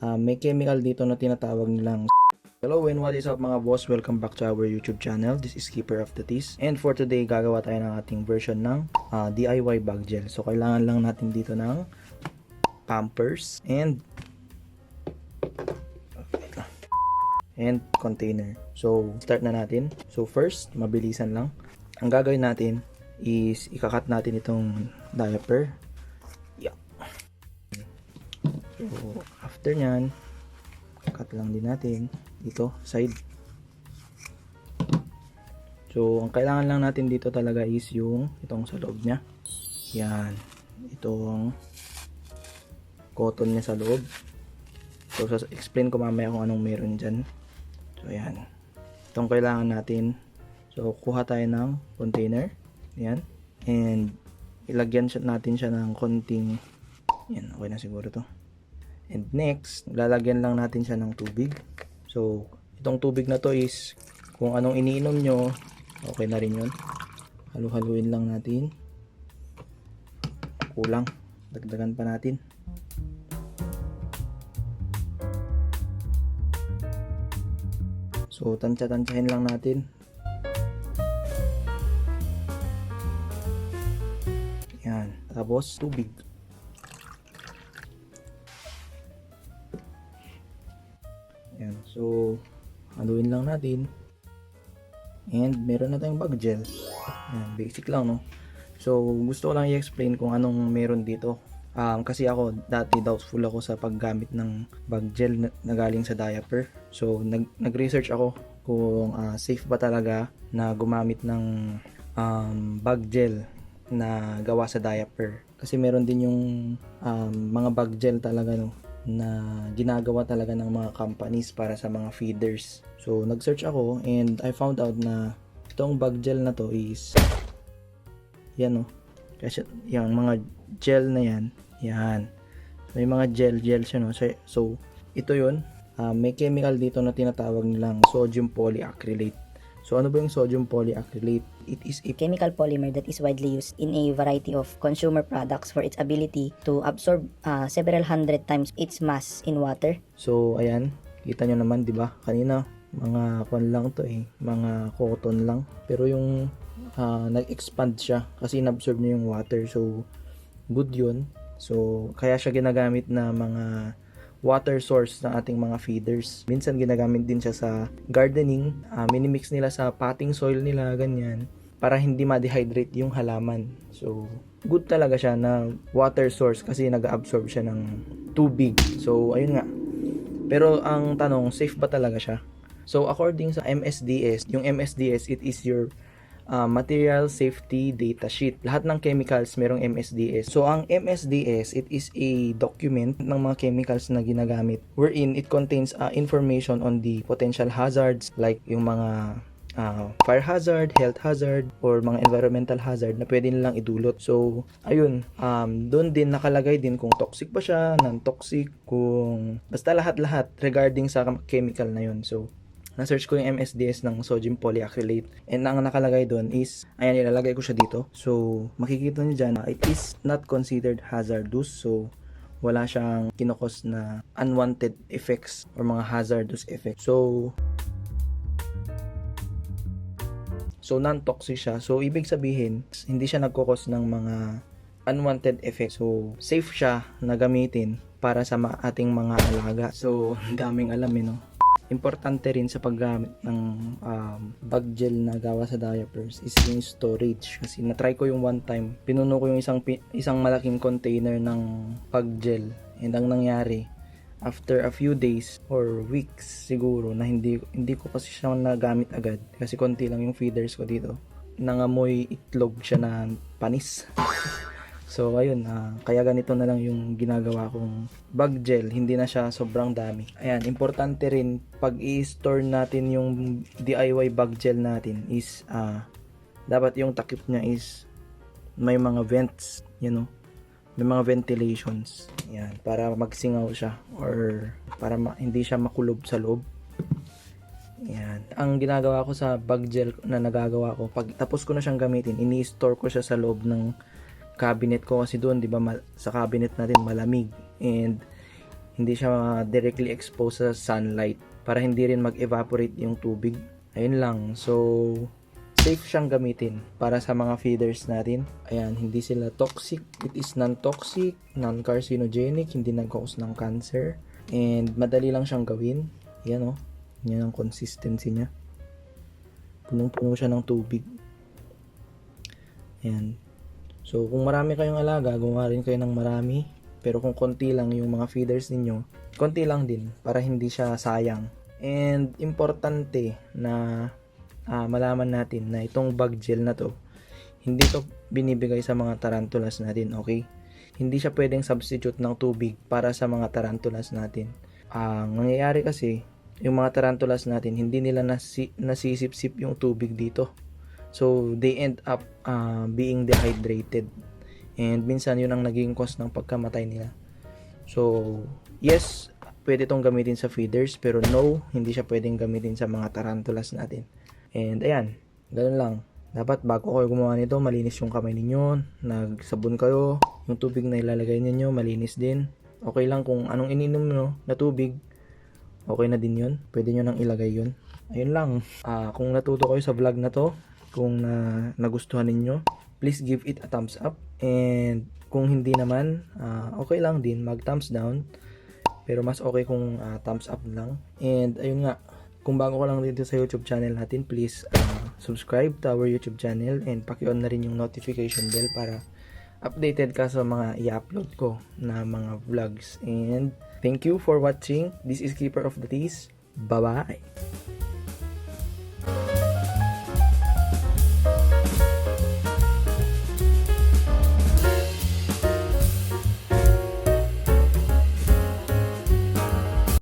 ah, may chemical dito na tinatawag nilang Hello and what is up mga boss? Welcome back to our YouTube channel. This is Keeper of the Teas. And for today, gagawa tayo ng ating version ng ah, DIY bag gel. So, kailangan lang natin dito ng pampers and and container. So, start na natin. So, first, mabilisan lang. Ang gagawin natin is ikakat natin itong diaper. Yeah. So, after nyan, cut lang din natin dito, side. So, ang kailangan lang natin dito talaga is yung itong sa loob niya. Yan. Itong cotton niya sa loob. So, explain ko mamaya kung anong meron dyan. So, yan. Itong kailangan natin. So, kuha tayo ng container. Yan. And, ilagyan natin siya ng konting yan, okay na siguro to. And next, lalagyan lang natin siya ng tubig. So, itong tubig na to is kung anong iniinom nyo, okay na rin yun. Halu-haluin lang natin. Kulang. Dagdagan pa natin. So, tansya-tansyahin lang natin. Yan. Tapos, tubig. So, haluin lang natin. And, meron na tayong bag gel. Yan. Basic lang, no? So, gusto ko lang i-explain kung anong meron dito. Um, kasi ako, dati doubtful ako sa paggamit ng bag gel na, na galing sa diaper. So, nag, nag-research ako kung ah, safe ba talaga na gumamit ng um, bag gel na gawa sa diaper. Kasi meron din yung um, mga bag gel talaga no na ginagawa talaga ng mga companies para sa mga feeders. So, nag-search ako and I found out na itong bag gel na to is yan no. Kasi yung mga gel na yan, yan. May mga gel gel siya no. So, so ito yun. Ah, may chemical dito na tinatawag nilang sodium polyacrylate. So ano ba yung sodium polyacrylate? It is a chemical polymer that is widely used in a variety of consumer products for its ability to absorb uh, several hundred times its mass in water. So, ayan. Kita nyo naman, di ba? Kanina, mga kwan lang to eh. Mga cotton lang. Pero yung ah, nag-expand siya kasi inabsorb niya yung water. So, good yun. So, kaya siya ginagamit na mga water source ng ating mga feeders. Minsan ginagamit din siya sa gardening. Ah, minimix nila sa potting soil nila, ganyan. Para hindi ma-dehydrate yung halaman. So, good talaga siya na water source kasi nag-absorb siya ng tubig. So, ayun nga. Pero ang tanong, safe ba talaga siya? So, according sa MSDS, yung MSDS, it is your uh, Material Safety Data Sheet. Lahat ng chemicals merong MSDS. So, ang MSDS, it is a document ng mga chemicals na ginagamit wherein it contains uh, information on the potential hazards like yung mga uh, fire hazard, health hazard, or mga environmental hazard na pwede nilang idulot. So, ayun, um, doon din nakalagay din kung toxic ba siya, non-toxic, kung basta lahat-lahat regarding sa chemical na yun. So, na-search ko yung MSDS ng sodium polyacrylate. And ang nakalagay doon is, ayan, ilalagay ko siya dito. So, makikita niyo dyan, it is not considered hazardous. So, wala siyang kinokos na unwanted effects or mga hazardous effects. So, So, non-toxic siya. So, ibig sabihin, hindi siya nagkukos ng mga unwanted effects. So, safe siya na gamitin para sa ating mga alaga. So, daming alam eh, no? Importante rin sa paggamit ng um, bag gel na gawa sa diapers is yung storage. Kasi na-try ko yung one time, pinuno ko yung isang, isang malaking container ng bag gel. And ang nangyari, after a few days or weeks siguro na hindi hindi ko kasi siya nagamit agad kasi konti lang yung feeders ko dito nangamoy itlog siya na panis so ayun ah, kaya ganito na lang yung ginagawa kong bag gel hindi na siya sobrang dami ayan importante rin pag i-store natin yung DIY bag gel natin is ah, dapat yung takip niya is may mga vents you know may mga ventilations. Yan, para magsingaw siya or para ma- hindi siya makulob sa loob. Yan. Ang ginagawa ko sa bag gel na nagagawa ko, pag tapos ko na siyang gamitin, ini-store ko siya sa loob ng cabinet ko kasi doon, 'di ba, sa cabinet natin malamig and hindi siya directly exposed sa sunlight para hindi rin mag-evaporate yung tubig. Ayun lang. So, safe siyang gamitin para sa mga feeders natin. Ayan, hindi sila toxic. It is non-toxic, non-carcinogenic, hindi nag-cause ng cancer. And madali lang siyang gawin. Yan oh. Yan ang consistency niya. Punong-puno siya ng tubig. Ayan. So, kung marami kayong alaga, gumawa rin kayo ng marami. Pero kung konti lang yung mga feeders ninyo, konti lang din para hindi siya sayang. And importante na ah, malaman natin na itong bug gel na to, hindi to binibigay sa mga tarantulas natin, okay? Hindi siya pwedeng substitute ng tubig para sa mga tarantulas natin. Ang nangyayari kasi, yung mga tarantulas natin, hindi nila nasi, nasisip-sip yung tubig dito. So, they end up ah, being dehydrated. And minsan yun ang naging cause ng pagkamatay nila. So, yes, pwede tong gamitin sa feeders, pero no, hindi siya pwedeng gamitin sa mga tarantulas natin. And ayan, ganun lang. Dapat bago kayo gumawa nito, malinis yung kamay ninyo, nagsabon kayo, yung tubig na ilalagay ninyo, malinis din. Okay lang kung anong ininom nyo na tubig, okay na din yun. Pwede nyo nang ilagay yun. Ayun lang. Ah, kung natuto kayo sa vlog na to, kung na, nagustuhan ninyo, please give it a thumbs up. And kung hindi naman, ah, okay lang din, mag thumbs down. Pero mas okay kung ah, thumbs up lang. And ayun nga, kung bago ka lang dito sa YouTube channel natin, please ah, subscribe to our YouTube channel and paki-on na rin yung notification bell para updated ka sa mga i-upload ko na mga vlogs. And thank you for watching. This is Keeper of the Teas. Bye-bye!